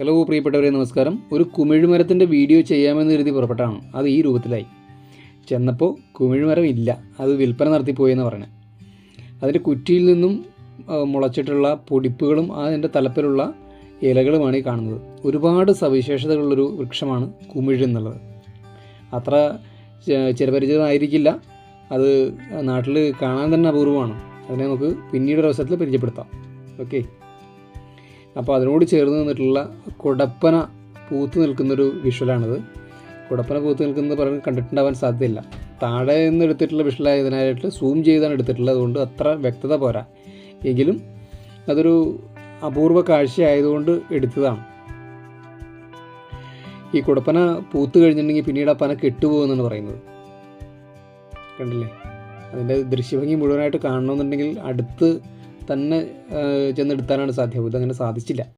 Hello പ്രിയപ്പെട്ടവരെ നമസ്കാരം. ഒരു കുമിഴ്മരത്തിന്റെ വീഡിയോ ചെയ്യാമെന്ന് കരുതി പുറപ്പെട്ടാണ്. അത് ഈ രൂപത്തിലായി. ചെന്നപ്പോൾ കുമിഴ്മരം ഇല്ല. അത് വിൽപ്പന നടത്തിപ്പോയെന്ന് പറഞ്ഞു അതിന്റെ കുറ്റിയിൽ നിന്നും മുളച്ചിട്ടുള്ള പൊടിപ്പുകളും അതിന്റെ തലപ്പിലുള്ള ഇലകളുമാണ് ഈ കാണുന്നത്. ഒരുപാട് സവിശേഷതകളുള്ളൊരു വൃക്ഷമാണ് കുമിഴ് എന്നുള്ളത്. അത്ര ചിരപരിചിതമായിരിക്കില്ല അത് നാട്ടിൽ കാണാൻ തന്നെ അപൂർവമാണ്. അതിനെ നമുക്ക് പിന്നീട് ഒരു അവസരത്തിൽ പരിചയപ്പെടുത്താം. ഓക്കെ. അപ്പോൾ അതിനോട് ചേർന്ന് നിന്നിട്ടുള്ള കുടപ്പന പൂത്ത് നിൽക്കുന്നൊരു വിഷ്വലാണിത് കുടപ്പന പൂത്ത് നിൽക്കുന്നത് പറഞ്ഞ് കണ്ടിട്ടുണ്ടാവാൻ സാധ്യതയില്ല. താഴെ നിന്ന് എടുത്തിട്ടുള്ള വിഷ്വലായതിനായിട്ട് സൂം ചെയ്താണ് എടുത്തിട്ടുള്ളത്. അതുകൊണ്ട് അത്ര വ്യക്തത പോരാ. എങ്കിലും അതൊരു അപൂർവ കാഴ്ചയായതുകൊണ്ട് എടുത്തതാണ്. ഈ കുടപ്പന പൂത്ത് കഴിഞ്ഞിട്ടുണ്ടെങ്കിൽ പിന്നീട് ആ പന കെട്ടുപോകുമെന്നാണ് പറയുന്നത്. കണ്ടില്ലേ? അതിന്റെ ദൃശ്യഭംഗി മുഴുവനായിട്ട് കാണണമെന്നുണ്ടെങ്കിൽ അടുത്ത് തന്നെ ചെന്നെടുത്താനാണ് സാധ്യത ഇതങ്ങനെ സാധിച്ചില്ല.